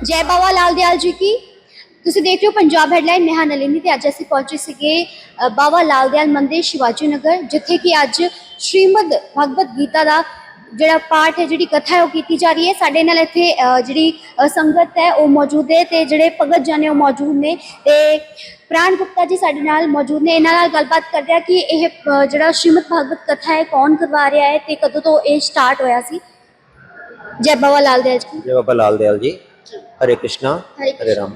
ਜੈ ਬਾਵਾ ਲਾਲ ਦਿਆਲ ਜੀ ਕੀ ਤੁਸੀਂ ਦੇਖ ਰਹੇ ਹੋ ਪੰਜਾਬ ਹੈਡਲਾਈਨ ਮੈਂ ਹਾਂ ਨਲਿਨੀ ਤੇ ਅੱਜ ਅਸੀਂ ਪਹੁੰਚੇ ਸੀਗੇ ਬਾਵਾ ਲਾਲ ਦਿਆਲ ਮੰਦਿਰ ਸ਼ਿਵਾਜੀ ਨਗਰ ਜਿੱਥੇ ਕਿ ਅੱਜ ਸ਼੍ਰੀਮਦ ਭਗਵਤ ਗੀਤਾ ਦਾ ਜਿਹੜਾ ਪਾਠ ਹੈ ਜਿਹੜੀ ਕਥਾ ਹੈ ਉਹ ਕੀਤੀ ਜਾ ਰਹੀ ਹੈ ਸਾਡੇ ਨਾਲ ਇੱਥੇ ਜਿਹੜੀ ਸੰਗਤ ਹੈ ਉਹ ਮੌਜੂਦ ਹੈ ਤੇ ਜਿਹੜੇ ਭਗਤ ਜਨ ਉਹ ਮੌਜੂਦ ਨੇ ਤੇ ਪ੍ਰਾਣ ਗੁਪਤਾ ਜੀ ਸਾਡੇ ਨਾਲ ਮੌਜੂਦ ਨੇ ਇਹਨਾਂ ਨਾਲ ਗੱਲਬਾਤ ਕਰਦੇ ਆ ਕਿ ਇਹ ਜਿਹੜਾ ਸ਼੍ਰੀਮਦ ਭਗਵਤ ਕਥਾ ਹੈ ਕੌਣ ਕਰਵਾ ਰਿਹਾ ਹੈ ਤੇ ਕਦੋਂ ਤੋਂ ਇਹ ਸਟਾਰਟ ਹੋਇਆ ਸੀ ਜੈ ਬਾਬਾ ਲਾਲ ਦਿਆਲ ਜੀ ਜੈ ਬਾਬਾ ਲਾਲ ਦਿਆਲ ਜੀ हरे कृष्णा हरे हरे राम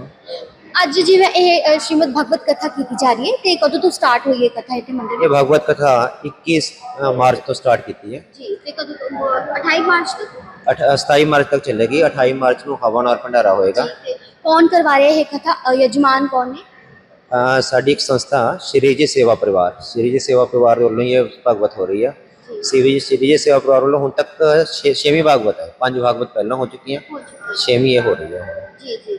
ਅੱਜ ਜਿਵੇਂ ਇਹ ਅ, ਸ਼੍ਰੀਮਦ ਭਗਵਤ ਕਥਾ ਕੀਤੀ ਜਾ ਰਹੀ ਹੈ ਤੇ ਕਦੋਂ ਤੋਂ ਸਟਾਰਟ ਹੋਈ ਹੈ ਕਥਾ ਇੱਥੇ ਮੰਦਿਰ ये ਵਿੱਚ भागवत कथा 21 अ, मार्च तो स्टार्ट की है ਜੀ ਤੇ ਕਦੋਂ ਤੋਂ ਅ, 28 ਮਾਰਚ ਤੱਕ अठ- सताई मार्च तक चलेगी 28 मार्च ਨੂੰ ਹਵਨ ਔਰ ਭੰਡਾਰਾ ਹੋਏਗਾ ਤੇ ਕੌਣ ਕਰਵਾ ਰਿਹਾ ਹੈ ਇਹ ਕਥਾ ਅ, ਯਜਮਾਨ ਕੌਣ ਨੇ ਅ, ਸਾਡੀ ਇੱਕ ਸੰਸਥਾ ਸ਼੍ਰੀ ਜੀ ਸੇਵਾ ਪਰਿਵਾਰ ਸ਼੍ਰੀ ਜੀ ਸੇਵਾ ਪਰਿਵਾਰ ਵੱਲੋਂ ਇਹ ਭਾਗਵਤ ਹੋ ਰਹੀ ਹੈ ਭਾਗਵਤ ਹੈ ਪੰਜ ਭਾਗਵਤ ਪਹਿਲਾਂ ਹੋ ਚੁੱਕੀਆਂ ਹੋ ਚੁੱਕੀ ਛੇਵੀਂ ਇਹ ਹੋ ਰਹੀ ਹੈ। ਜੀ ਜੀ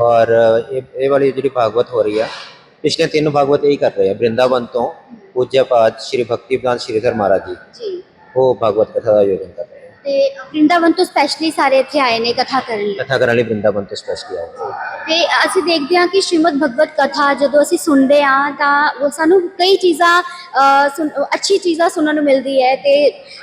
ਔਰ ਇਹ ਵਾਲੀ ਜਿਹੜੀ ਭਾਗਵਤ ਹੋ ਰਹੀ ਹੈ ਪਿਛਲੇ ਤਿੰਨ ਭਾਗਵਤ ਇਹੀ ਕਰ ਰਹੇ ਆ ਬ੍ਰਿੰਦਾਵਨ ਤੋਂ ਪੂਜਿਆ ਪਾਦ ਸ਼੍ਰੀ ਭਗਤੀ ਪ੍ਰਦਾਨ ਸ਼੍ਰੀਧਰ ਮਹਾਰਾਜ ਜੀ। ਤੇ ਵਰਿੰਦਾਵਨ ਤੋਂ ਸਪੈਸ਼ਲੀ ਸਾਰੇ ਇੱਥੇ ਆਏ ਨੇ ਕਥਾ ਕਰਨ ਲਈ। ਕਥਾ ਕਰਨ ਲਈ ਬ੍ਰਿੰਦਾਵਨ ਤੋਂ ਸਪੈਸ਼ਲੀ ਆਏ ਤੇ ਅਸੀਂ ਦੇਖਦੇ ਹਾਂ ਕਿ ਸ਼੍ਰੀਮਦ ਭਗਵਤ ਕਥਾ ਜਦੋਂ ਅਸੀਂ ਸੁਣਦੇ ਹਾਂ ਤਾਂ ਉਹ ਸਾਨੂੰ ਕਈ ਚੀਜ਼ਾਂ ਅ, ਸੁਣ- ਅੱਛੀ ਚੀਜ਼ਾਂ ਸੁਣਨ ਨੂੰ ਮਿਲਦੀ ਹੈ ਤੇ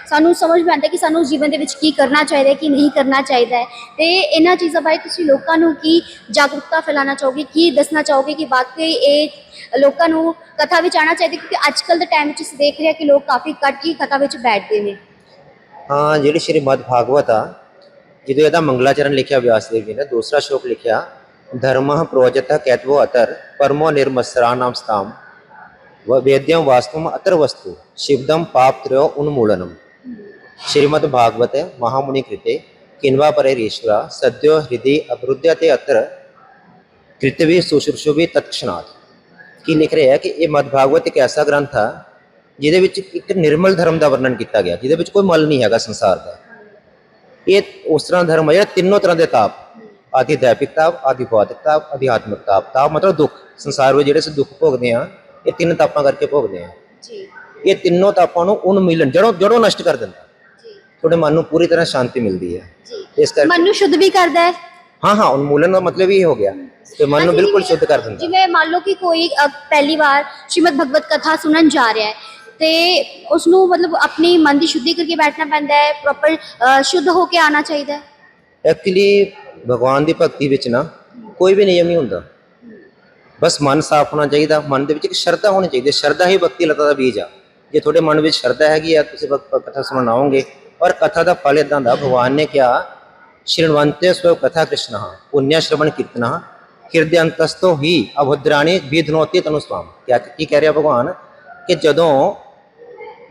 ਸਾਨੂੰ ਸਮਝ ਵੀ ਆਉਂਦਾ ਕਿ ਸਾਨੂੰ ਜੀਵਨ ਦੇ ਵਿੱਚ ਕੀ ਕਰਨਾ ਚਾਹੀਦਾ ਹੈ ਕੀ ਨਹੀਂ ਕਰਨਾ ਚਾਹੀਦਾ ਹੈ। ਤੇ ਇਹਨਾਂ ਚੀਜ਼ਾਂ ਬਾਰੇ ਤੁਸੀਂ ਲੋਕਾਂ ਨੂੰ ਕੀ ਜਾਗਰੂਕਤਾ ਫੈਲਾਉਣਾ ਚਾਹੋਗੇ ਕੀ ਦੱਸਣਾ ਚਾਹੋਗੇ ਕਿ ਵਾਕਈ ਇਹ ਲੋਕਾਂ ਨੂੰ ਕਥਾ ਵਿੱਚ ਆਉਣਾ ਚਾਹੀਦਾ ਕਿਉਂਕਿ ਅੱਜ ਕੱਲ ਦੇ ਟਾਈਮ ਵਿੱਚ ਅਸੀਂ ਦੇਖ ਰਹੇ ਹਾਂ ਕਿ ਲੋਕ ਕਾਫੀ ਘੱਟ ਹੀ ਕਥਾ ਵਿੱਚ ਬੈਠਦੇ ਨੇ। ਜਿਹੜੀ ਸ਼੍ਰੀ ਮਦ ਭਾਗਵਤ ਆ ਜਿਹਦੇ ਇਹਦਾ ਮੰਗਲਾਚਰਨ ਲਿਖਿਆ ਵਿਆਸ ਦੇਵ ਜੀ ਨੇ ਦੂਸਰਾ ਸ਼ਲੋਕ ਲਿਖਿਆ ਧਰਮः ਪ੍ਰੋਜਤ ਕੈਤਵੋ ਅਤਰ ਪਰਮੋ ਨਿਰਮਸਰਾ ਨਾਮ ਸਤਾਮ ਵ ਵੇਦਿਯੰ ਵਾਸਤਵਮ ਅਤਰ ਵਸਤੂ ਸ਼ਿਵਦਮ ਪਾਪ त्रयो उन्मूलनम श्रीमद् भागवत महामुनि कृते किन्वा परे ईश्वरा सद्यो हृदय अवरुद्यते अत्र कृतवी सुश्रुषुभि तत्क्षणात् ਕੀ ਲਿਖ ਰਿਹਾ ਹੈ ਕਿ ਇਹ ਮਦ ਭਾਗਵਤ ਇੱਕ ਐਸਾ ਗ੍ਰੰਥ ਆ ਜਿਹਦੇ ਵਿੱਚ ਇੱਕ ਨਿਰਮਲ ਧਰਮ ਦਾ ਵਰਣਨ ਕੀਤਾ ਗਿਆ ਜਿਹਦੇ ਵਿੱਚ ਕੋਈ ਮਲ ਨਹੀਂ ਹੈਗਾ ਸੰਸਾਰ ਦਾ। ਇਹ ਉਸ ਤਰ੍ਹਾਂ ਧਰਮ ਹੈ ਜਿਹੜਾ ਤਿੰਨੋਂ ਤਰ੍ਹਾਂ ਦੇ ਤਾਪ ਆਦਿ ਦੈਪਿਕ ਤਾਪ ਆਦਿ ਭੌਤਿਕ ਤਾਪ ਅਧਿਆਤਮਿਕ ਤਾਪ। ਤਾਪ ਮਤਲਬ ਦੁੱਖ। ਸੰਸਾਰ ਵਿੱਚ ਜਿਹੜੇ ਅਸੀਂ ਦੁੱਖ ਭੋਗਦੇ ਆ ਇਹ ਤਿੰਨ ਤਾਪਾਂ ਕਰਕੇ ਭੋਗਦੇ ਆ ਜੀ। ਇਹ ਤਿੰਨੋਂ ਤਾਪਾਂ ਨੂੰ ਉਨਮਿਲਨ ਜੜੋਂ ਜੜੋਂ ਨਸ਼ਟ ਕਰ ਦਿੰਦਾ। ਜੀ। ਤੁਹਾਡੇ ਮਨ ਨੂੰ ਪੂਰੀ ਤਰ੍ਹਾਂ ਸ਼ਾਂਤੀ ਮਿਲਦੀ ਹੈ। ਜੀ। ਇਸ ਕਰਕੇ ਮਨ ਨੂੰ ਸ਼ੁੱਧ ਵੀ ਕਰਦਾ ਹੈ। ਹਾਂ ਹਾਂ ਉਨਮੂਲਨ ਦਾ ਮਤਲਬ ਇਹ ਹੋ ਗਿਆ ਕਿ ਮਨ ਨੂੰ ਬਿਲਕੁਲ ਸ਼ੁੱਧ ਕਰ ਦਿੰਦਾ। ਜਿਵੇਂ ਮੰਨ ਲਓ ਕਿ ਕੋਈ ਪਹਿਲੀ ਵਾਰ ਸ਼੍ਰੀਮਦ ਭਗਵਤ ਕਥਾ ਸੁਣਨ ਜਾ ਰਿਹਾ ਹੈ ਤੇ ਉਸ ਨੂੰ ਮਤਲਬ ਆਪਣੀ ਮਨ ਦੀ ਸ਼ੁੱਧੀ ਕਰਕੇ ਬੈਠਣਾ ਪੈਂਦਾ ਹੈ ਪ੍ਰੋਪਰ ਸ਼ੁੱਧ ਹੋ ਕੇ ਆਣਾ ਚਾਹੀਦਾ ਹੈ। ਐਕਚੁਅਲੀ ਭਗਵਾਨ ਦੀ ਭਗਤੀ ਵਿੱਚ ਨਾ ਕੋਈ ਵੀ ਨਿਯਮ ਨਹੀਂ ਹੁੰਦਾ। ਬਸ ਮਨ ਸਾਫ਼ ਹੋਣਾ ਚਾਹੀਦਾ, ਮਨ ਦੇ ਵਿੱਚ ਇੱਕ ਸ਼ਰਧਾ ਹੋਣੀ ਚਾਹੀਦੀ ਹੈ। ਸ਼ਰਧਾ ਹੀ ਭਗਤੀ ਲਤਾ ਦਾ ਬੀਜ ਆ। ਜੇ ਤੁਹਾਡੇ ਮਨ ਵਿੱਚ ਸ਼ਰਧਾ ਹੈਗੀ ਆ, ਤੁਸੀਂ ਭਗ- ਕਥਾ ਸੁਣਨ ਔਰ ਕਥਾ ਦਾ ਫਲ ਇਦਾਂ ਦਾ, ਭਗਵਾਨ ਨੇ ਕਿਹਾ ਸ਼੍ਰਣਵੰਤੇ ਸਵ ਕਥਾ ਕ੍ਰਿਸ਼ਨ, ਪੁੰਨਿਆ ਸ਼ਰਵਣ ਕੀਰਤਨ ਹਿਰਦੇ ਅੰਤਸਤੋ ਹੀ ਅਭਦਰਾਣੀ ਵਿਧਨੋਤੀ ਤਨੁਸਵਾਮ ਕਿਆ ਕੀ ਕਹਿ ਰਿਹਾ ਭਗਵਾਨ? ਕਿ ਜਦੋਂ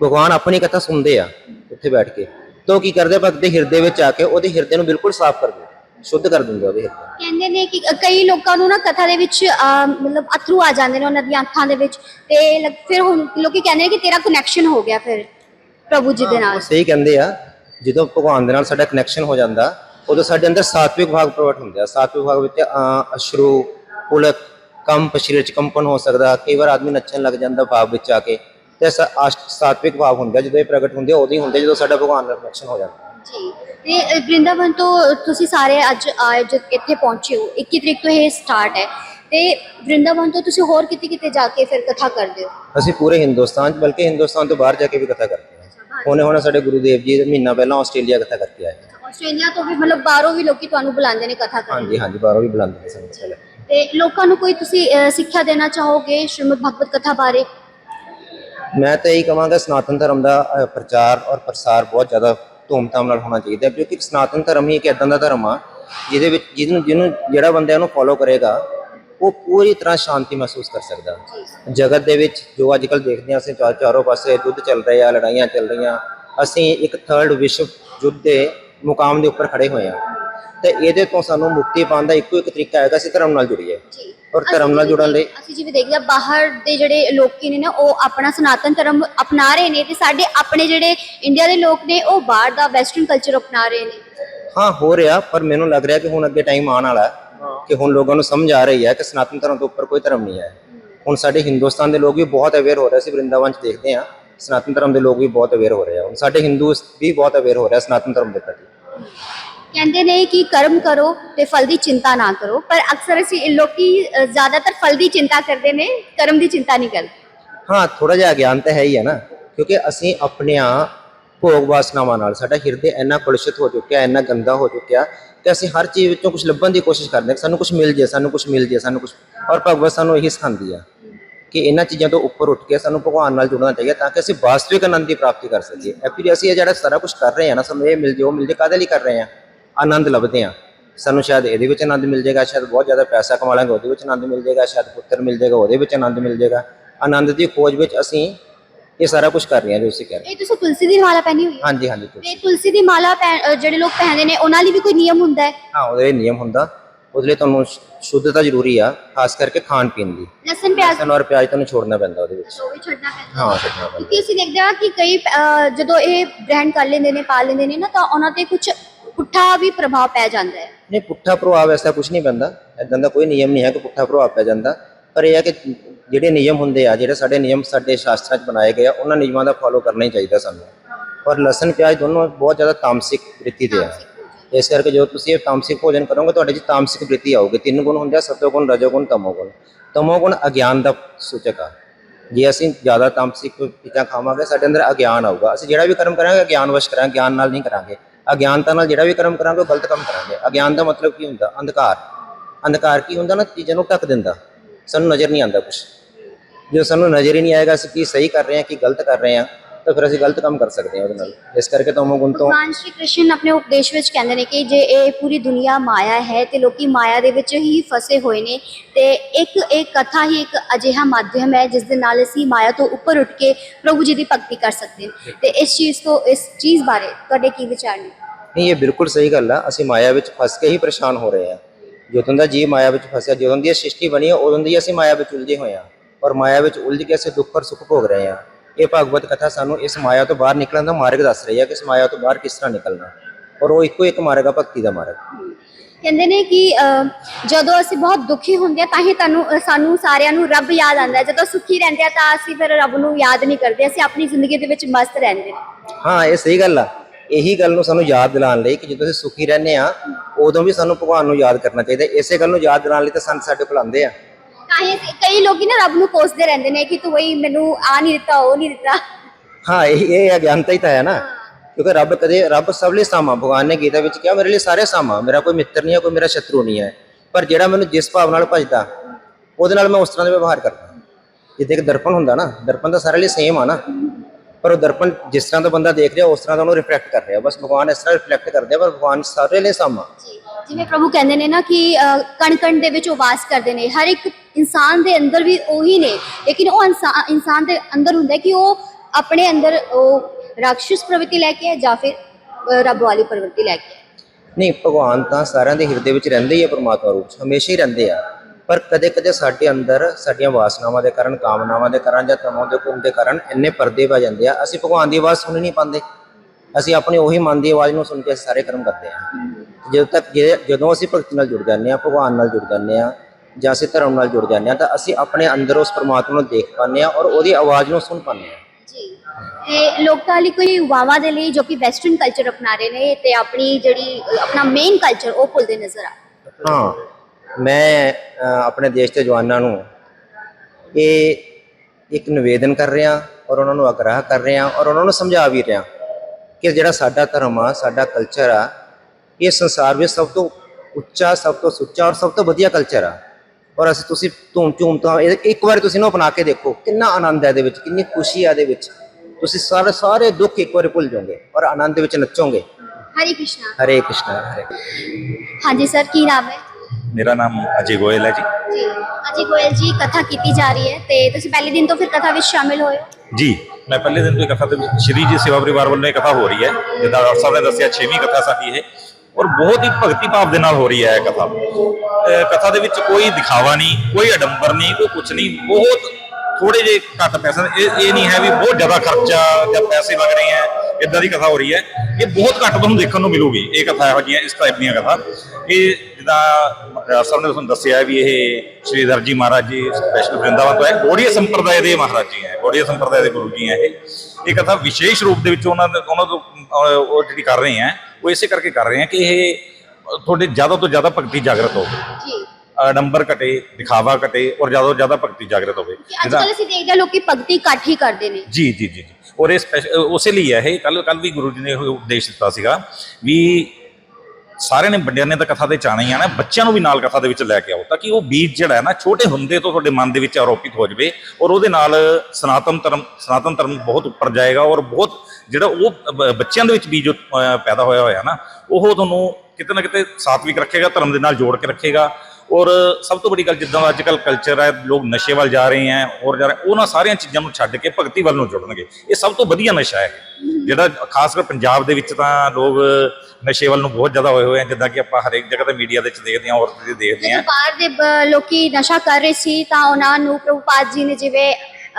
ਭਗਵਾਨ ਆਪਣੀ ਕਥਾ ਸੁਣਦੇ ਆ ਉੱਥੇ ਬੈਠ ਕੇ। ਤਾਂ ਕੀ ਕਰਦੇ ਭਗਤ ਦੇ ਹਿਰਦੇ ਵਿੱਚ ਆ ਕੇ ਉਹਦੇ ਹਿਰਦੇ ਨੂੰ ਬਿਲਕੁਲ ਸਾਫ਼ ਕਰ ਦਿੰਦੇ ਸ਼ੁੱਧ ਕਰ ਦਿੰਦੇ ਉਹਦੇ ਹਿਰਦੇ ਕਹਿੰਦੇ ਨੇ ਕਿ ਕਈ ਲੋਕਾਂ ਨੂੰ ਨਾ ਕਥਾ ਦੇ ਵਿੱਚ ਮਤਲਬ ਅਥਰੂ ਆ ਜਾਂਦੇ ਨੇ ਉਹਨਾਂ ਦੀਆਂ ਅੱਖਾਂ ਦੇ ਵਿੱਚ। ਤੇ ਲੱਗ- ਫਿਰ ਹੁਣ ਲੋਕੀ ਕਹਿੰਦੇ ਨੇ ਕਿ ਤੇਰਾ ਕਨੈਕਸ਼ਨ ਹੋ ਗਿਆ ਫਿਰ ਪ੍ਰਭੂ ਜੀ ਦੇ ਨਾਲ। ਸਹੀ ਕਹਿੰਦੇ ਆ ਜਦੋਂ ਭਗਵਾਨ ਦੇ ਨਾਲ ਸਾਡਾ ਕਨੈਕਸ਼ਨ ਹੋ ਜਾਂਦਾ ਉਦੋਂ ਸਾਡੇ ਅੰਦਰ ਸਾਤਵਿਕ ਭਾਗ ਪ੍ਰਗਟ ਹੁੰਦੇ। ਆ ਸਾਤਵਿਕ ਭਾਗ ਵਿੱਚ ਅਹ, ਅਸ਼ਰੂ ਪੁਲਕ ਕੰਪ ਸਰੀਰ ਚ ਕੰਪਨ ਹੋ ਸਕਦਾ ਕਈ ਵਾਰ ਆਦਮੀ ਨੱਚਣ ਲੱਗ ਜਾਂਦਾ ਭਾਵ ਵਿੱਚ ਆ ਕੇ। ਤੇ ਸਾਤਵਿਕ ਭਾਵ ਹੁੰਦਾ ਜਦੋਂ ਇਹ ਪ੍ਰਗਟ ਹੁੰਦੇ ਹੀ ਹੁੰਦੇ ਜਦੋਂ ਸਾਡਾ ਭਗਵਾਨ ਨਾਲ ਕਨੈਕਸ਼ਨ ਹੋ ਜਾਂਦਾ। ਜੀ। ਤੇ ਬ੍ਰਿੰਦਾਵਨ ਤੋਂ ਤੁਸੀਂ ਸਾਰੇ ਅੱਜ ਆਏ ਜਦ ਇੱਥੇ ਪਹੁੰਚੇ ਹੋ 21 ਤਰੀਕ ਤੋਂ ਇਹ ਸਟਾਰਟ ਹੈ। ਤੇ ਬ੍ਰਿੰਦਾਵਨ ਤੋਂ ਤੁਸੀਂ ਹੋਰ ਕਿਤੇ ਕਿਤੇ ਜਾ ਕੇ ਫਿਰ ਕਥਾ ਕਰਦੇ ਹੋ? ਅਸੀਂ ਪੂਰੇ ਹਿੰਦੁਸਤਾਨ ਚ ਬਲਕਿ ਹਿੰਦੁਸਤਾਨ ਤੋਂ ਬਾਹਰ ਜਾ ਕੇ ਵੀ ਕਥਾ ਕਰਦੇ ਹਾਂ। ਹੁਣੇ ਹੁਣ ਸਾਡੇ ਗੁਰੂਦੇਵ ਜੀ ਮਹੀਨਾ ਪਹਿਲਾਂ ਆਸਟ੍ਰੇਲੀਆ ਕਥਾ ਕਰਕੇ ਆਏ। ਆਸਟ੍ਰੇਲੀਆ ਤੋਂ ਵੀ ਮਤਲਬ ਬਾਹਰੋਂ ਵੀ ਲੋਕੀ ਤੁਹਾਨੂੰ ਬੁਲਾਉਂਦੇ ਨੇ ਕਥਾ ਕਰਨ। ਹਾਂਜੀ ਹਾਂਜੀ ਬਾਹਰੋਂ ਵੀ ਬੁਲਾਉਂਦੇ ਨੇ ਸਾਨੂੰ। ਤੇ ਲੋਕਾਂ ਨੂੰ ਕੋਈ ਤੁਸੀਂ ਸਿੱਖਿਆ ਦੇਣਾ ਚਾਹੋਗੇ ਸ਼੍ਰੀਮਦ ਭਗਵਤ ਕਥਾ ਬਾਰੇ? ਮੈਂ ਤਾਂ ਇਹੀ ਕਹਾਂਗਾ ਸਨਾਤਨ ਧਰਮ ਦਾ ਅ, ਪ੍ਰਚਾਰ ਔਰ ਪ੍ਰਸਾਰ ਬਹੁਤ ਜ਼ਿਆਦਾ ਧੂਮਧਾਮ ਨਾਲ ਹੋਣਾ ਚਾਹੀਦਾ ਹੈ ਕਿਉਂਕਿ ਸਨਾਤਨ ਧਰਮ ਹੀ ਇੱਕ ਇਦਾਂ ਦਾ ਧਰਮ ਆ ਜਿਹਦੇ ਵਿੱਚ ਜਿਹਨੂੰ ਜਿਹਨੂੰ ਜਿਹੜਾ ਬੰਦਾ ਇਹਨੂੰ ਫੋਲੋ ਕਰੇਗਾ ਉਹ ਪੂਰੀ ਤਰ੍ਹਾਂ ਸ਼ਾਂਤੀ ਮਹਿਸੂਸ ਕਰ ਸਕਦਾ। ਜਗਤ ਦੇ ਵਿੱਚ ਜੋ ਅੱਜ ਕੱਲ ਦੇਖਦੇ ਹਾਂ ਅਸੀਂ ਚਾ- ਚਾਰੋਂ ਪਾਸੇ ਯੁੱਧ ਚੱਲ ਰਹੇ ਆ ਲੜਾਈਆਂ ਚੱਲ ਰਹੀਆਂ ਅਸੀਂ ਇੱਕ ਥਰਡ ਵਿਸ਼ਵ ਯੁੱਧ ਦੇ ਮੁਕਾਮ ਦੇ ਉੱਪਰ ਖੜੇ ਹੋਏ ਆ ਤੇ ਇਹਦੇ ਤੋਂ ਸਾਨੂੰ ਮੁਕਤੀ ਪਾਉਣ ਦਾ ਇੱਕੋ ਇੱਕ ਤਰੀਕਾ ਹੈਗਾ ਅਸੀਂ ਧਰਮ ਨਾਲ ਜੁੜੀਏ ਜੀ। ਔਰ ਧਰਮ ਨਾਲ ਜੁੜਨ ਲਈ ਅਸੀਂ ਜਿਵੇਂ ਦੇਖਦੇ ਬਾਹਰ ਦੇ ਜਿਹੜੇ ਲੋਕੀ ਨੇ ਨਾ ਉਹ ਆਪਣਾ ਸਨਾਤਨ ਧਰਮ ਅਪਣਾ ਰਹੇ ਨੇ ਤੇ ਸਾਡੇ ਆਪਣੇ ਜਿਹੜੇ ਇੰਡੀਆ ਦੇ ਲੋਕ ਨੇ ਉਹ ਬਾਹਰ ਦਾ ਵੈਸਟਰਨ ਕਲਚਰ ਅਪਣਾ ਰਹੇ ਨੇ। ਹਾਂ ਹੋ ਰਿਹਾ ਪਰ ਮੈਨੂੰ ਲੱਗ ਰਿਹਾ ਕਿ ਹੁਣ ਅੱਗੇ ਟਾਈਮ ਆਉਣ ਵਾਲਾ ਹੈ ਕਿ ਹੁਣ ਲੋਕਾਂ ਨੂੰ ਸਮਝ ਆ ਰਹੀ ਹੈ ਕਿ ਸਨਾਤਨ ਧਰਮ ਤੋਂ ਉੱਪਰ ਕੋਈ ਧਰਮ ਨਹੀਂ ਹੈ। ਹੁਣ ਸਾਡੇ ਹਿੰਦੁਸਤਾਨ ਦੇ ਲੋਕ ਵੀ ਬਹੁਤ ਅਵੇਅਰ ਹੋ ਰਹੇ ਸੀ ਵਰਿੰਦਾਵਨ ਚ ਦੇਖਦੇ ਆ ਸਨਾਤਨ ਧਰਮ ਦੇ ਲੋਕ ਵੀ ਬਹੁਤ ਅਵੇਅਰ ਹੋ ਰਹੇ ਆ। ਹੁਣ ਸਾਡੇ ਹਿੰਦੂ ਵੀ ਬਹੁਤ ਅਵੇਅਰ ਹੋ ਰਿਹਾ ਸਨਾਤਨ ਧਰਮ ਦੇ ਪ੍ਰਤੀ। ਕਹਿੰਦੇ ਨੇ ਕਿ ਕਰਮ ਕਰੋ ਤੇ ਫਲ ਦੀ ਚਿੰਤਾ ਨਾ ਕਰੋ ਪਰ ਅਕਸਰ ਅਸੀਂ ਲੋਕੀ ਅ, ਜ਼ਿਆਦਾਤਰ ਫਲ ਦੀ ਚਿੰਤਾ ਕਰਦੇ ਨੇ ਕਰਮ ਦੀ ਚਿੰਤਾ ਨਹੀਂ ਕਰਦੇ। ਹਾਂ ਥੋੜਾ ਜਿਹਾ ਗਿਆਨ ਤਾਂ ਹੈ ਹੀ ਹੈ ਨਾ ਕਿਉਂਕਿ ਅਸੀਂ ਆਪਣੀਆਂ ਭੋਗ ਵਾਸਨਾਵਾਂ ਨਾਲ ਸਾਡਾ ਹਿਰਦੇ ਇੰਨਾ ਕਲੁਸ਼ਿਤ ਹੋ ਚੁੱਕਿਆ ਇੰਨਾ ਗੰਦਾ ਹੋ ਚੁੱਕਿਆ ਕਿ ਅਸੀਂ ਹਰ ਚੀਜ਼ ਵਿੱਚੋਂ ਕੁਝ ਲੱਭਣ ਦੀ ਕੋਸ਼ਿਸ਼ ਕਰਦੇ ਹਾਂ ਕਿ ਸਾਨੂੰ ਕੁਝ ਮਿਲ ਜੇ ਸਾਨੂੰ ਕੁਝ ਮਿਲ ਜੇ ਸਾਨੂੰ ਕੁਝ ਔਰ ਭਗਵਤ ਸਾਨੂੰ ਇਹੀ ਸਿਖਾਉਂਦੀ ਆ ਕਿ ਇਹਨਾਂ ਚੀਜ਼ਾਂ ਤੋਂ ਉੱਪਰ ਉੱਠ ਕੇ ਸਾਨੂੰ ਭਗਵਾਨ ਨਾਲ ਜੁੜਨਾ ਚਾਹੀਦਾ ਤਾਂ ਕਿ ਅਸੀਂ ਵਾਸਤਵਿਕ ਆਨੰਦ ਦੀ ਪ੍ਰਾਪਤੀ ਕਰ ਸਕੀਏ। ਐਕਚੁਅਲੀ ਅਸੀਂ ਇਹ ਜਿਹੜਾ ਸਾਰਾ ਕੁਝ ਕਰ ਰਹੇ ਹਾਂ ਨਾ ਸਾਨੂੰ ਇਹ ਮਿਲ ਜੇ ਉਹ ਮਿਲ ਜੇ ਕਾਹਦੇ ਲਈ ਕਰ ਰਹੇ ਹਾਂ? ਆਨੰਦ ਲੱਭਦੇ ਹਾਂ। ਸਾਨੂੰ ਸ਼ਾਇਦ ਇਹਦੇ ਵਿੱਚ ਆਨੰਦ ਮਿਲ ਜਾਏਗਾ ਸ਼ਾਇਦ ਬਹੁਤ ਜ਼ਿਆਦਾ ਪੈਸਾ ਕਮਾ ਲਾਂਗੇ ਉਹਦੇ ਵਿੱਚ ਆਨੰਦ ਮਿਲ ਜਾਏਗਾ ਸ਼ਾਇਦ ਪੁੱਤਰ ਮਿਲ ਜਾਏਗਾ ਉਹਦੇ ਵਿੱਚ ਆਨੰਦ ਮਿਲ ਜਾਏਗਾ। ਆਨੰਦ ਦੀ ਖੋਜ ਵਿੱਚ ਅਸੀਂ ਇਹ ਸਾਰਾ ਕੁਝ ਕਰ ਰਹੇ ਹਾਂ ਜੋ ਅਸੀਂ ਕਰ ਰਹੇ ਇਹ ਤੁਸੀਂ ਤੁਲਸੀ ਦੀ ਮਾਲਾ ਪਹਿਨੀ ਹੋਈ ਹੈ? ਹਾਂਜੀ ਹਾਂਜੀ ਤੁਸੀਂ ਤੇ ਤੁਲਸੀ ਦੀ ਮਾਲਾ ਪਹਿ- ਅ, ਜਿਹੜੇ ਲੋਕ ਪਹਿਨਦੇ ਨੇ ਉਹਨਾਂ ਲਈ ਵੀ ਕੋਈ ਨਿਯਮ ਹੁੰਦਾ ਹੈ? ਹਾਂ ਉਹਦੇ ਨਿਯਮ ਹੁੰਦਾ। ਉਹਦੇ ਲਈ ਤੁਹਾਨੂੰ ਸ਼ੁ- ਸ਼ੁੱਧਤਾ ਜ਼ਰੂਰੀ ਆ ਖਾਸ ਕਰਕੇ ਖਾਣ ਪੀਣ ਦੀ। ਲਸਣ ਪਿਆਜ਼? ਲਸਣ ਔਰ ਪਿਆਜ਼ ਤੁਹਾਨੂੰ ਛੋੜਨਾ ਪੈਂਦਾ ਉਹਦੇ ਵਿੱਚ। ਉਹ ਵੀ ਛੱਡਣਾ ਪੈਂਦਾ। ਹਾਂ ਛੱਡਣਾ ਪੈਂਦਾ। ਕਿਉਂਕਿ ਅਸੀਂ ਦੇਖਦੇ ਹਾਂ ਕਿ ਕਈ ਅ, ਜਦੋਂ ਇਹ ਗ੍ਰਹਿਣ ਕਰ ਲੈਂਦੇ ਨੇ ਪਾ ਲੈਂਦੇ ਨੇ ਨਾ ਤਾਂ ਉਹਨਾਂ ਤੇ ਕੁਝ ਪੁੱਠਾ ਵੀ ਪ੍ਰਭਾਵ ਪੈ ਜਾਂਦਾ ਹੈ। ਨਹੀਂ ਪੁੱਠਾ ਪ੍ਰਭਾਵ ਐਸਾ ਕੁਝ ਨਹੀਂ ਪੈਂਦਾ। ਇਦਾਂ ਦਾ ਕੋਈ ਨਿਯਮ ਨਹੀਂ ਹੈ ਕਿ ਪੁੱਠਾ ਪ੍ਰਭਾਵ ਪੈ ਜਾਂਦਾ। ਪਰ ਇਹ ਹੈ ਕਿ ਜਿਹੜੇ ਨਿਯਮ ਹੁੰਦੇ ਆ ਜਿਹੜੇ ਸਾਡੇ ਨਿਯਮ ਸਾਡੇ ਸ਼ਾਸਤਰਾਂ 'ਚ ਬਣਾਏ ਗਏ ਆ ਉਹਨਾਂ ਨਿਯਮਾਂ ਦਾ ਫਾਲੋ ਕਰਨਾ ਹੀ ਚਾਹੀਦਾ ਸਾਨੂੰ। ਪਰ ਲਸਣ ਪਿਆਜ਼ ਦੋਨੋਂ ਬਹੁਤ ਜ਼ਿਆਦਾ ਤਾਮਸਿਕ ਬ੍ਰਿਤੀ ਦੇ ਆ। ਇਸ ਕਰਕੇ ਜਦੋਂ ਤੁਸੀਂ ਇਹ ਤਾਮਸਿਕ ਭੋਜਨ ਕਰੋਗੇ ਤੁਹਾਡੇ 'ਚ ਤਾਮਸਿਕ ਬ੍ਰਿਤੀ ਆਊਗੀ। ਤਿੰਨ ਗੁਣ ਹੁੰਦੇ ਆ ਸਤੋ ਗੁਣ ਰਜੋ ਗੁਣ ਤਮੋ ਗੁਣ। ਤਮੋ ਗੁਣ ਅਗਿਆਨ ਦਾ ਸੂਚਕ ਆ। ਜੇ ਅਸੀਂ ਜ਼ਿਆਦਾ ਤਾਮਸਿਕ ਚੀਜ਼ਾਂ ਖਾਵਾਂਗੇ ਸਾਡੇ ਅੰਦਰ ਅਗਿਆਨ ਆਊਗਾ। ਅਸੀਂ ਜਿਹੜਾ ਵੀ ਕਰਮ ਕਰਾਂਗੇ ਅਗਿਆਨਵਸ਼ ਕਰਾਂਗੇ ਗਿਆਨ ਨਾਲ ਨਹੀਂ ਕਰਾਂਗੇ। ਅਗਿਆਨਤਾ ਨਾਲ ਜਿਹੜਾ ਵੀ ਕਰਮ ਕਰਾਂਗੇ ਉਹ ਗਲਤ ਕੰਮ ਕਰਾਂਗੇ। ਅਗਿਆਨ ਦਾ ਮਤਲਬ ਕੀ ਹੁੰਦਾ? ਅੰਧਕਾਰ। ਅੰਧਕਾਰ ਕੀ ਹੁੰਦਾ ਨਾ? ਚੀਜ਼ਾਂ ਨੂੰ ਢੱਕ ਦਿੰਦਾ। ਸਾਨੂੰ ਨਜ਼ਰ ਨਹੀਂ ਆਉਂਦਾ ਕੁਝ ਜੋ ਸਾਨੂੰ ਨਜ਼ਰ ਹੀ ਨਹੀਂ ਆਏਗਾ, ਅਸੀਂ ਕੀ ਸਹੀ ਕਰ ਰਹੇ ਹਾਂ, ਕੀ ਗਲਤ ਕਰ ਰਹੇ ਹਾਂ ਤਾਂ ਫਿਰ ਅਸੀਂ ਗਲਤ ਕੰਮ ਕਰ ਸਕਦੇ ਹਾਂ ਉਹਦੇ ਨਾਲ। ਇਸ ਕਰਕੇ ਤਮੋ ਗੁਣ ਤੋਂ ਭਗਵਾਨ ਸ਼੍ਰੀ ਕ੍ਰਿਸ਼ਨ ਆਪਣੇ ਉਪਦੇਸ਼ ਵਿੱਚ ਕਹਿੰਦੇ ਨੇ ਕਿ ਜੇ ਇਹ ਪੂਰੀ ਦੁਨੀਆ ਮਾਇਆ ਹੈ ਤੇ ਲੋਕੀ ਮਾਇਆ ਦੇ ਵਿੱਚ ਹੀ ਫਸੇ ਹੋਏ ਨੇ ਤੇ ਇੱਕ ਇੱਕ ਕਥਾ ਹੀ ਇੱਕ ਅਜਿਹਾ ਮਾਧਿਅਮ ਹੈ ਜਿਸ ਦੇ ਨਾਲ ਅਸੀਂ ਮਾਇਆ ਤੋਂ ਉੱਪਰ ਉੱਠ ਕੇ ਪ੍ਰਭੂ ਜੀ ਦੀ ਭਗਤੀ ਕਰ ਸਕਦੇ ਹਾਂ। ਤੇ ਇਸ ਚੀਜ਼ ਤੋਂ ਇਸ ਚੀਜ਼ ਬਾਰੇ ਤੁਹਾਡੇ ਕੀ ਵਿਚਾਰ ਨੇ? ਨਹੀਂ ਇਹ ਬਿਲਕੁਲ ਸਹੀ ਗੱਲ ਆ। ਅਸੀਂ ਮਾਇਆ ਵਿੱਚ ਫਸ ਕੇ ਹੀ ਪਰੇਸ਼ਾਨ ਹੋ ਰਹੇ ਹਾਂ ਜਦੋਂ ਦਾ ਜੀ ਮਾਇਆ ਵਿੱਚ ਫਸਿਆ ਜਦੋਂ ਦੀ ਇਹ ਸ੍ਰਿਸ਼ਟੀ ਬਣੀ ਹੈ ਉਦੋਂ ਦੀ ਅਸੀਂ ਮਾਇਆ ਵਿੱਚ ਉਲਝੇ ਹੋਏ ਹਾਂ ਔਰ ਮਾਇਆ ਵਿੱਚ ਉਲਝ ਕੇ ਅਸੀਂ ਦੁੱਖ ਔਰ ਸੁੱਖ ਭੋਗ ਰਹੇ ਹਾਂ ਇਹ ਭਗਵਤ ਕਥਾ ਸਾਨੂੰ ਇਸ ਮਾਇਆ ਤੋਂ ਬਾਹਰ ਨਿਕਲਣ ਦਾ ਮਾਰਗ ਦੱਸ ਰਹੀ ਹੈ ਕਿ ਇਸ ਮਾਇਆ ਤੋਂ ਬਾਹਰ ਕਿਸ ਤਰ੍ਹਾਂ ਨਿਕਲਣਾ। ਔਰ ਉਹ ਇੱਕੋ ਇੱਕ ਮਾਰਗ ਆ ਭਗਤੀ ਦਾ ਮਾਰਗ। ਕਹਿੰਦੇ ਨੇ ਕਿ ਜਦੋਂ ਅਸੀਂ ਬਹੁਤ ਦੁਖੀ ਹੁੰਦੇ ਆ ਤਾਂ ਹੀ ਤੁਹਾਨੂੰ ਸਾਨੂੰ ਸਾਰਿਆਂ ਨੂੰ ਰੱਬ ਯਾਦ ਆਉਂਦਾ ਜਦੋਂ ਸੁਖੀ ਰਹਿੰਦੇ ਆ ਤਾਂ ਅਸੀਂ ਫਿਰ ਰੱਬ ਨੂੰ ਯਾਦ ਨਹੀਂ ਕਰਦੇ। ਅਸੀਂ ਆਪਣੀ ਜ਼ਿੰਦਗੀ ਦੇ ਵਿੱਚ ਮਸਤ ਰਹਿੰਦੇ ਹਾਂ। ਇਹ ਸਹੀ ਗੱਲ ਆ। ਇਹੀ ਗੱਲ ਨੂੰ ਸਾਨੂੰ ਯਾਦ ਦਿਲਾਉਣ ਲਈ ਕਿ ਜਦੋਂ ਅਸੀਂ ਸੁਖੀ ਰਹਿੰਦੇ ਆ ਉਦੋਂ ਵੀ ਸਾਨੂੰ ਭਗਵਾਨ ਨੂੰ ਯਾਦ ਕਰਨਾ ਚਾਹੀਦਾ। ਇਸੇ ਗੱਲ ਨੂੰ ਯਾਦ ਦਿਲਾਉਣ ਲਈ ਤਾਂ ਸਾਨੂੰ ਸਾਡੇ ਕੋਲ ਆਉਂਦੇ ਆ। ਕਈ ਲੋਕੀ ਨਾ ਰੱਬ ਨੂੰ ਕੋਸਦੇ ਰਹਿੰਦੇ ਨੇ ਕਿ ਤੂੰ ਵਈ ਮੈਨੂੰ ਆ ਨਹੀਂ ਦਿੱਤਾ ਉਹ ਨਹੀਂ ਦਿੱਤਾ। ਹਾਂ ਇਹ ਇਹ ਅਗਿਆਨਤਾ ਹੀ ਤਾਂ ਹੈ ਨਾ। ਕਿਉਂਕਿ ਰੱਬ ਕਦੇ ਰੱਬ ਸਭ ਲਈ ਸਾਮਾ ਭਗਵਾਨ ਨੇ ਗੀਤਾ ਵਿੱਚ ਕਿਹਾ ਮੇਰੇ ਲਈ ਸਾਰੇ ਸਾਮਾ ਮੇਰਾ ਕੋਈ ਮਿੱਤਰ ਨਹੀਂ ਹੈ ਕੋਈ ਮੇਰਾ ਸ਼ਤਰੂ ਨਹੀਂ ਹੈ। ਪਰ ਜਿਹੜਾ ਮੈਨੂੰ ਜਿਸ ਭਾਵ ਨਾਲ ਭਜਦਾ ਉਹਦੇ ਨਾਲ ਮੈਂ ਉਸ ਤਰ੍ਹਾਂ ਦਾ ਵਿਵਹਾਰ ਕਰਦਾ। ਜਿੱਦਾਂ ਇੱਕ ਦਰਪਣ ਹੁੰਦਾ ਨਾ ਦਰਪਣ ਤਾਂ ਸਾਰੇ ਲਈ ਸੇਮ ਆ ਨਾ। ਪਰ ਉਹ ਦਰਪਣ ਜਿਸ ਤਰ੍ਹਾਂ ਦਾ ਬੰਦਾ ਦੇਖ ਰਿਹਾ ਉਸ ਤਰ੍ਹਾਂ ਦਾ ਉਹਨੂੰ ਰਿਫਲੈਕਟ ਕਰ ਰਿਹਾ। ਬਸ ਭਗਵਾਨ ਇਸ ਤਰ੍ਹਾਂ ਰਿਫਲੈਕਟ ਕਰਦੇ ਆ ਪਰ ਭਗਵਾਨ ਸਾਰੇ ਲਈ ਸਾਮਾ। ਜਿਵੇਂ ਪ੍ਰਭੂ ਕਹਿੰਦੇ ਨੇ ਨਾ ਕਿ ਅਹ, ਕਣ ਕਣ ਦੇ ਵਿੱਚ ਉਹ ਵਾਸ ਕਰਦੇ ਨੇ। ਹਰ ਇੱਕ ਇਨਸਾਨ ਦੇ ਅੰਦਰ ਵੀ ਉਹੀ ਨੇ। ਲੇਕਿਨ ਉਹ ਇਨਸਾ- ਇਨਸਾਨ ਦੇ ਅੰਦਰ ਹੁੰਦਾ ਕਿ ਉਹ ਆਪਣੇ ਅੰਦਰ ਉਹ ਰਾਕਸ਼ਸ ਪ੍ਰਵਿਰਤੀ ਲੈ ਕੇ ਹੈ ਜਾਂ ਫਿਰ ਰੱਬ ਵਾਲੀ ਪ੍ਰਵਿਰਤੀ ਲੈ ਕੇ ਨਹੀਂ ਭਗਵਾਨ ਤਾਂ ਸਾਰਿਆਂ ਦੇ ਹਿਰਦੇ ਵਿੱਚ ਰਹਿੰਦੇ ਹੀ ਆ ਪਰਮਾਤਮਾ ਰੂਪ ਹਮੇਸ਼ਾ ਹੀ ਰਹਿੰਦੇ ਆ। ਪਰ ਕਦੇ-ਕਦੇ ਸਾਡੇ ਅੰਦਰ ਸਾਡੀਆਂ ਵਾਸਨਾਵਾਂ ਦੇ ਕਾਰਨ ਕਾਮਨਾਵਾਂ ਦੇ ਕਾਰਨ ਜਾਂ ਤਮੋ ਦੇ ਗੁਣ ਦੇ ਕਾਰਨ ਇੰਨੇ ਪਰਦੇ ਪੈ ਜਾਂਦੇ ਆ। ਅਸੀਂ ਭਗਵਾਨ ਦੀ ਆਵਾਜ਼ ਸੁਣ ਨਹੀਂ ਪਾਉਂਦੇ। ਅਸੀਂ ਆਪਣੀ ਉਹੀ ਮਨ ਦੀ ਆਵਾਜ਼ ਨੂੰ ਸੁਣ ਕੇ ਸਾਰੇ ਕਰਮ ਕਰਦੇ ਆ ਜਦੋਂ ਤੱਕ ਜਦੋਂ ਅਸੀਂ ਭਗਤੀ ਨਾਲ ਜੁੜ ਜਾਂਦੇ ਆ ਭਗਵਾਨ ਨਾਲ ਜੁੜ ਜਾਂਦੇ ਆ ਜਾਂ ਅਸੀਂ ਧਰਮ ਨਾਲ ਜੁੜ ਜਾਂਦੇ ਆ ਤਾਂ ਅਸੀਂ ਆਪਣੇ ਅੰਦਰ ਉਸ ਪਰਮਾਤਮਾ ਨੂੰ ਦੇਖ ਪਾਉਂਦੇ ਆ ਔਰ ਉਹਦੀ ਆਵਾਜ਼ ਨੂੰ ਸੁਣ ਪਾਉਂਦੇ ਆ ਜੀ। ਤੇ ਲੋਕਾਂ ਲਈ ਕੋਈ ਯੁਵਾਵਾਂ ਦੇ ਲਈ ਜੋ ਕਿ ਵੈਸਟਰਨ ਕਲਚਰ ਅਪਣਾ ਰਹੇ ਨੇ ਤੇ ਆਪਣੀ ਜਿਹੜੀ ਆਪਣਾ ਮੇਨ ਕਲਚਰ ਉਹ ਭੁੱਲਦੇ ਨਜ਼ਰ ਆ। ਹਾਂ ਮੈਂ ਆਪਣੇ ਦੇਸ਼ ਦੇ ਜਵਾਨਾਂ ਨੂੰ ਇਹ ਇੱਕ ਨਿਵੇਦਨ ਕਰ ਰਿਹਾ ਔਰ ਉਹਨਾਂ ਨੂੰ ਆਗਰਾਹ ਕਰ ਰਿਹਾ ਔਰ ਉਹਨਾਂ ਨੂੰ ਸਮਝਾ ਵੀ ਰਿਹਾ ਕਿ ਜਿਹੜਾ ਸਾਡਾ ਧਰਮ ਆ ਸਾਡਾ ਕਲਚਰ ਆ ਇਹ ਸੰਸਾਰ ਵਿੱਚ ਸਭ ਤੋਂ ਉੱਚਾ ਸਭ ਤੋਂ ਸੁੱਚਾ ਔਰ ਸਭ ਤੋਂ ਵਧੀਆ ਕਲਚਰ ਆ। ਔਰ ਅਸੀਂ ਤੁਸੀਂ ਧੂਮ ਧੂਮ ਤਾਂ ਇੱਕ ਵਾਰ ਤੁਸੀਂ ਇਹਨੂੰ ਅਪਣਾ ਕੇ ਦੇਖੋ ਕਿੰਨਾ ਆਨੰਦ ਹੈ ਇਹਦੇ ਵਿੱਚ ਕਿੰਨੀ ਖੁਸ਼ੀ ਹੈ ਇਹਦੇ ਵਿੱਚ। ਤੁਸੀਂ ਸਾਰੇ ਸਾਰੇ ਦੁੱਖ ਇੱਕ ਵਾਰ ਭੁੱਲ ਜਾਓਗੇ ਔਰ ਆਨੰਦ ਦੇ ਵਿੱਚ ਨੱਚੋਗੇ। ਹਰੀ ਕ੍ਰਿਸ਼ਨਾ। ਹਰੇ ਕ੍ਰਿਸ਼ਨ ਹਰੇ ਹਾਂਜੀ ਸਰ ਕੀ ਨਾਮ ਹੈ? ਮੇਰਾ ਨਾਮ ਅਜੇ ਗੋਇਲ ਹੈ ਜੀ। ਜੀ ਅਜੀ ਗੋਇਲ ਜੀ ਕਥਾ ਕੀਤੀ ਜਾ ਰਹੀ ਹੈ ਤੇ ਤੁਸੀਂ ਪਹਿਲੇ ਦਿਨ ਤੋਂ ਫਿਰ ਕਥਾ ਵਿੱਚ ਸ਼ਾਮਿਲ ਹੋਏ ਹੋ? ਜੀ ਮੈਂ ਪਹਿਲੇ ਦਿਨ ਤੋਂ ਹੀ ਕਥਾ ਦੇ ਵਿੱਚ ਸ਼੍ਰੀ ਜੀ ਸੇਵਾ ਪਰਿਵਾਰ ਵੱਲੋਂ ਇਹ ਕਥਾ ਹੋ ਰਹੀ ਹੈ, ਜਿੱਦਾਂ ਡਾਕਟਰ ਸਾਹਿਬ ਨੇ ਦੱਸਿਆ 6ਵੀਂ ਕਥਾ ਸਾਡੀ ਇਹ, ਔਰ ਬਹੁਤ ਹੀ ਭਗਤੀ ਭਾਵ ਦੇ ਨਾਲ ਹੋ ਰਹੀ ਹੈ ਇਹ ਕਥਾ। ਕਥਾ ਦੇ ਵਿੱਚ ਕੋਈ ਦਿਖਾਵਾ ਨਹੀਂ, ਕੋਈ ਅਡੰਬਰ ਨਹੀਂ, ਕੋਈ ਕੁਝ ਨਹੀਂ, ਬਹੁਤ ਥੋੜੇ ਜਿਹੇ ਘੱਟ ਪੈਸੇ ਇਹ ਇਹ ਨਹੀਂ ਹੈ ਵੀ ਬਹੁਤ ਜ਼ਿਆਦਾ ਖਰਚਾ ਜਾਂ ਪੈਸੇ ਲੱਗ ਰਹੇ ਹੈ ਇਦਾਂ ਦੀ ਕਥਾ ਹੋ ਰਹੀ ਹੈ। ਇਹ ਬਹੁਤ ਘੱਟ ਤੁਹਾਨੂੰ ਦੇਖਣ ਨੂੰ ਮਿਲੂਗੀ ਇਹ ਕਥਾ ਇਹੋ ਜਿਹੀਆਂ ਇਸ ਟਾਈਪ ਦੀਆਂ ਕਥਾ। ਇਹ ਜਿੱਦਾਂ ਡਾਕਟਰ ਸਾਹਿਬ ਨੇ ਤੁਹਾਨੂੰ ਦੱਸਿਆ ਵੀ ਇਹ ਸ਼੍ਰੀਧਰ ਜੀ ਮਹਾਰਾਜ ਜੀ ਸਪੈਸ਼ਲ ਵਰਿੰਦਾਵਨ ਤੋਂ ਹੈ ਗੋੜੀਆ ਸੰਪਰਦਾਇ ਦੇ ਮਹਾਰਾਜ ਜੀ ਹੈ ਗੋੜੀਆ ਸੰਪਰਦਾਇ ਦੇ ਗੁਰੂ ਜੀ ਹੈ ਇਹ। ਇਹ ਕਥਾ ਵਿਸ਼ੇਸ਼ ਰੂਪ ਦੇ ਵਿੱਚ ਉਹਨਾਂ ਦੇ ਉਹਨਾਂ ਤੋਂ ਉਹ ਜਿਹੜੀ ਕਰ ਰਹੇ ਹੈ ਉਹ ਇਸੇ ਕਰਕੇ ਕਰ ਰਹੇ ਹਾਂ ਕਿ ਇਹ ਤੁਹਾਡੇ ਜ਼ਿਆਦਾ ਤੋਂ ਜ਼ਿਆਦਾ ਭਗਤੀ ਜਾਗਰਤ ਹੋਵੇ। ਜੀ। ਨੰਬਰ ਘਟੇ ਦਿਖਾਵਾ ਘਟੇ ਔਰ ਜ਼ਿਆਦਾ ਤੋਂ ਜ਼ਿਆਦਾ ਭਗਤੀ ਜਾਗਰਤ ਹੋਵੇ। ਕਿ ਅੱਜ ਕੱਲ੍ਹ ਅਸੀਂ ਦੇਖਦੇ ਹਾਂ ਲੋਕੀ ਭਗਤੀ ਘੱਟ ਹੀ ਕਰਦੇ ਨੇ। ਜੀ ਜੀ ਜੀ ਜੀ। ਔਰ ਇਹ ਸਪੈਸ਼ਲ ਉਸੇ ਲਈ ਹੈ ਇਹ ਕੱਲ ਕੱਲ ਵੀ ਗੁਰੂ ਜੀ ਨੇ ਇਹ ਉਪਦੇਸ਼ ਦਿੱਤਾ ਸੀਗਾ ਵੀ ਸਾਰਿਆਂ ਨੇ ਵੱਡਿਆਂ ਨੇ ਤਾਂ ਕਥਾ ਦੇ ਚਾਣਾ ਹੀ ਆਣਾ ਬੱਚਿਆਂ ਨੂੰ ਵੀ ਨਾਲ ਕਥਾ ਦੇ ਵਿੱਚ ਲੈ ਕੇ ਆਓ ਤਾਂ ਕਿ ਉਹ ਬੀਜ ਜਿਹੜਾ ਹੈ ਨਾ ਛੋਟੇ ਹੁੰਦੇ ਤੋਂ ਤੁਹਾਡੇ ਮਨ ਦੇ ਵਿੱਚ ਆਰੋਪਿਤ ਹੋ ਜਾਵੇ ਔਰ ਉਹਦੇ ਨਾਲ ਸਨਾਤਨ ਧਰਮ ਸਨਾਤਨ ਧਰਮ ਬਹੁਤ ਉੱਪਰ ਜਾਏਗਾ ਔਰ ਬਹੁਤ ਜਿਹੜਾ ਉਹ ਬ- ਬੱਚਿਆਂ ਦੇ ਵਿੱਚ ਬੀਜ ਅ, ਪੈਦਾ ਹੋਇਆ ਹੋਇਆ ਨਾ ਉਹ ਤੁਹਾਨੂੰ ਕਿਤੇ ਨਾ ਕਿਤੇ ਸਾਤਵਿਕ ਰੱਖੇਗਾ ਧਰਮ ਦੇ ਨਾਲ ਜੋੜ ਕੇ ਰੱਖੇਗਾ ਔਰ ਸਭ ਤੋਂ ਵੱਡੀ ਗੱਲ ਜਿੱਦਾਂ ਅੱਜ ਕੱਲ੍ਹ ਕਲਚਰ ਹੈ ਲੋਕ ਨਸ਼ੇ ਵੱਲ ਜਾ ਰਹੇ ਹੈ ਹੋਰ ਜਾ ਰਹੇ ਉਹਨਾਂ ਸਾਰੀਆਂ ਚੀਜ਼ਾਂ ਨੂੰ ਛੱਡ ਕੇ ਭਗਤੀ ਵੱਲ ਨੂੰ ਜੁੜਨਗੇ। ਇਹ ਸਭ ਤੋਂ ਵਧੀਆ ਨਸ਼ਾ ਹੈ। ਜਿਹੜਾ ਖਾਸ ਕਰ ਪੰਜਾਬ ਦੇ ਵਿੱਚ ਤਾਂ ਲੋਕ ਨਸ਼ੇ ਵੱਲ ਨੂੰ ਬਹੁਤ ਜ਼ਿਆਦਾ ਹੋਏ ਹੋਏ ਆ ਜਿੱਦਾਂ ਕਿ ਆਪਾਂ ਹਰੇਕ ਜਗ੍ਹਾ ਤੇ ਮੀਡੀਆ ਦੇ ਵਿੱਚ ਦੇਖਦੇ ਹਾਂ ਔਰ ਤੁਸੀਂ ਦੇਖਦੇ ਹਾਂ। ਬਾਹਰ ਦੇ ਲੋਕੀ ਨਸ਼ਾ ਕਰ ਰਹੇ ਸੀ ਤਾਂ ਉਹਨਾਂ ਨੂੰ ਪ੍ਰਭੂਪਾਦ ਜੀ ਨੇ ਜਿਵੇਂ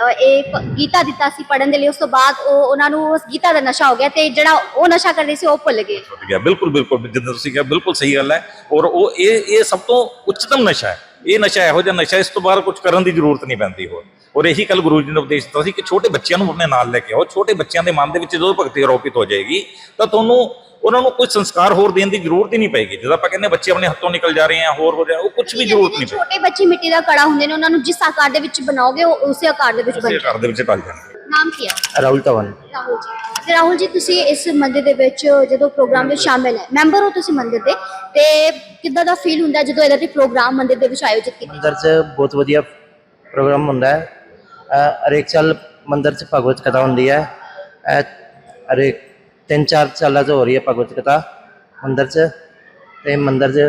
ਇਹ ਗੀਤਾ ਦਿੱਤਾ ਸੀ ਪੜਨ ਦੇ ਲਈ, ਉਸ ਤੋਂ ਬਾਅਦ ਉਹ ਉਹਨਾਂ ਨੂੰ ਉਸ ਗੀਤਾ ਦਾ ਨਸ਼ਾ ਹੋ ਗਿਆ ਤੇ ਜਿਹੜਾ ਉਹ ਨਸ਼ਾ ਕਰ ਸੀ, ਉਹ ਭੁੱਲ ਗਏ। ਛੁੱਟ ਗਿਆ, ਬਿਲਕੁਲ ਬਿਲਕੁਲ, ਜਿੱਦਾਂ ਤੁਸੀਂ ਕਿਹਾ, ਬਿਲਕੁਲ ਸਹੀ ਗੱਲ ਹੈ। ਔਰ ਉਹ ਇਹ ਇਹ ਸਭ ਤੋਂ ਉੱਚਤਮ ਨਸ਼ਾ ਹੈ। ਇਹ ਨਸ਼ਾ ਇਹੋ ਜਿਹਾ ਨਸ਼ਾ, ਇਸ ਤੋਂ ਬਾਅਦ ਕੁਝ ਕਰਨ ਦੀ ਜ਼ਰੂਰਤ ਨਹੀਂ ਪੈਂਦੀ ਹੋਰ। ਔਰ ਇਹੀ ਕੱਲ ਗੁਰੂ ਜੀ ਨੇ ਉਪਦੇਸ਼ ਦਿੱਤਾ ਸੀ ਕਿ ਛੋਟੇ ਬੱਚਿਆਂ ਨੂੰ ਆਪਣੇ ਨਾਲ ਲੈ ਕੇ ਆਓ। ਛੋਟੇ ਬੱਚਿਆਂ ਦੇ ਮਨ ਦੇ ਵਿੱਚ ਜਦੋਂ ਭਗਤੀ ਆਰੋਪਿਤ ਹੋ ਜਾਏਗੀ, ਤਾਂ ਤੁਹਾਨੂੰ ਉਹਨਾਂ ਨੂੰ ਕੋਈ ਸੰਸਕਾਰ ਹੋਰ ਦੇਣ ਦੀ ਜ਼ਰੂਰਤ ਹੀ ਨਹੀਂ ਪਏਗੀ। ਜਦੋਂ ਆਪਾਂ ਕਹਿੰਦੇ ਬੱਚੇ ਆਪਣੇ ਹੱਥੋਂ ਨਿਕਲ ਜਾ ਰਹੇ ਆ ਹੋਰ ਹੋ ਰਿਹਾ ਉਹ ਕੁਝ ਵੀ ਜ਼ਰੂਰਤ ਨਹੀਂ ਪਏਗੀ ਛੋਟੇ ਬੱਚੇ ਮਿੱਟੀ ਦਾ ਕੜਾ ਹੁੰਦੇ ਨੇ ਉਹਨਾਂ ਨੂੰ ਜਿਸ ਆਕਾਰ ਦੇ ਵਿੱਚ ਬਣਾਓਗੇ ਉਹ ਉਸੇ ਆਕਾਰ ਦੇ ਵਿੱਚ ਬਣ ਘਰ ਦੇ ਵਿੱਚ ਢਲ ਜਾਣਗੇ। ਨਾਮ ਕੀ ਹੈ? ਰਾਹੁਲ ਧਵਨ। ਰਾਹੁਲ ਜੀ। ਤੇ ਰਾਹੁਲ ਜੀ ਤੁਸੀਂ ਇਸ ਮੰਦਿਰ ਦੇ ਵਿੱਚ ਜਦੋਂ ਪ੍ਰੋਗਰਾਮ ਵਿੱਚ ਸ਼ਾਮਿਲ ਹੈ ਮੈਂਬਰ ਹੋ ਤੁਸੀਂ ਮੰਦਿਰ ਦੇ ਤੇ ਕਿੱਦਾਂ ਦਾ ਫੀਲ ਹੁੰਦਾ ਜਦੋਂ ਇਹਦਾ ਦੇ ਪ੍ਰੋਗਰਾਮ ਮੰਦਿਰ ਦੇ ਵਿੱਚ ਆਯੋਜਿਤ ਕੀਤੇ? ਮੰਦਰ 'ਚ ਬਹੁਤ ਵਧੀਆ ਪ੍ਰੋਗਰਾਮ ਹੁੰਦਾ ਹੈ। ਅ, ਹਰੇਕ ਸਾਲ ਮੰਦਰ 'ਚ ਭਗਵਤ ਕਥਾ ਹੁੰਦੀ ਹੈ। ਅ, ਹਰੇਕ ਤਿੰਨ ਚਾਰ ਸਾਲਾਂ ਤੋਂ ਹੋ ਰਹੀ ਹੈ ਭਗਵਤ ਕਥਾ ਮੰਦਰ 'ਚ ਤੇ ਮੰਦਰ 'ਚ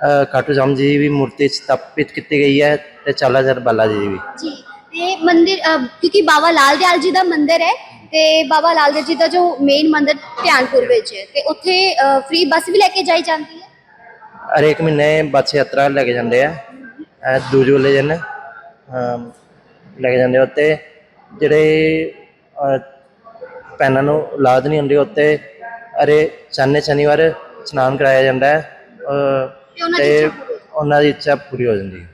ਅ, ਖਾਟੂ ਸ਼ਾਮ ਜੀ ਦੀ ਵੀ ਮੂਰਤੀ ਸਥਾਪਿਤ ਕੀਤੀ ਗਈ ਹੈ ਤੇ ਚਾਲਾ ਸਰ ਬਾਲਾ ਜੀ ਦੀ ਵੀ ਜੀ ਤੇ ਮੰਦਿਰ ਅਹ, ਕਿਉਂਕਿ ਬਾਬਾ ਲਾਲ ਦਿਆਲ ਜੀ ਦਾ ਮੰਦਿਰ ਹੈ ਤੇ ਬਾਬਾ ਲਾਲ ਦਿਆਲ ਜੀ ਦਾ ਜੋ ਮੇਨ ਮੰਦਿਰ ਧਿਆਨਪੁਰ ਵਿੱਚ ਹੈ ਤੇ ਉੱਥੇ ਫ੍ਰੀ ਬੱਸ ਵੀ ਲੈ ਕੇ ਜਾਈ ਜਾਂਦੀ ਹੈ ਹਰੇਕ ਮਹੀਨੇ ਬੱਸ ਯਾਤਰਾ ਲੈ ਕੇ ਜਾਂਦੇ ਆ ਅ, ਦੂਜ ਵਾਲੇ ਦਿਨ ਅਮ, ਲੈ ਕੇ ਜਾਂਦੇ ਆ ਉੱਤੇ ਜਿਹੜੇ ਅ, ਭੈਣਾਂ ਨੂੰ ਔਲਾਦ ਨਹੀਂ ਹੁੰਦੀ ਉੱਤੇ ਅਰੇ ਸ਼ਾਨੇ ਸ਼ਨੀਵਾਰ ਇਸ਼ਨਾਨ ਕਰਾਇਆ ਜਾਂਦਾ ਹੈ ਤੇ ਉਹਨਾਂ ਦੀ ਤੇ ਇੱਛਾ ਪੂਰੀ ਉਹਨਾਂ ਦੀ ਇੱਛਾ ਪੂਰੀ ਹੋ ਜਾਂਦੀ ਹੈ।